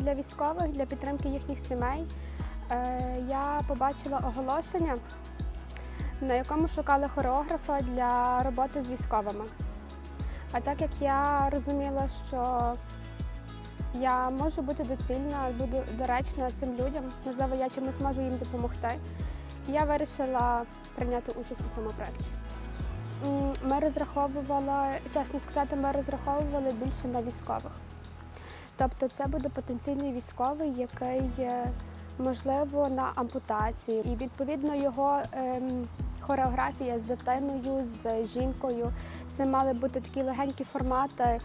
для військових, для підтримки їхніх сімей. Е, Я побачила оголошення, на якому шукали хореографа для роботи з військовими. А так як я розуміла, що я можу бути доцільна, буду доречна цим людям, можливо, я чимось можу їм допомогти. Я вирішила прийняти участь у цьому проєкті. Ми розраховували, чесно сказати, ми розраховували більше на військових. Тобто це буде потенційний військовий, який е, можливо на ампутації. І відповідно його ем, хореографія з дитиною, з жінкою. Це мали бути такі легенькі формати,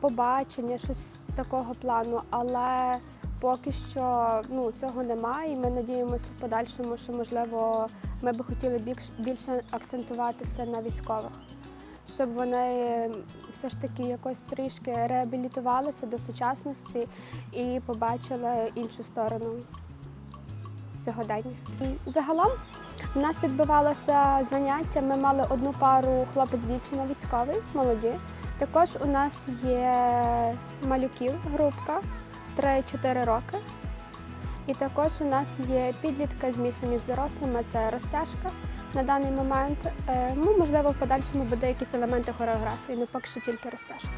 побачення, щось такого плану. Але поки що ну, цього немає, і ми надіємося в подальшому, що можливо ми би хотіли більш, більше акцентуватися на військових, щоб вони все ж таки якось трішки реабілітувалися до сучасності і побачили іншу сторону сьогодення. Загалом у нас відбувалося заняття. Ми мали одну пару хлопець-дівчина військовий, молоді. Також у нас є малюків, групка 3-4 роки. І також у нас є підлітки змішані з дорослими, це розтяжка на даний момент. Е, ну, Можливо, в подальшому буде якісь елементи хореографії, ну поки що тільки розтяжка.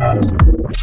you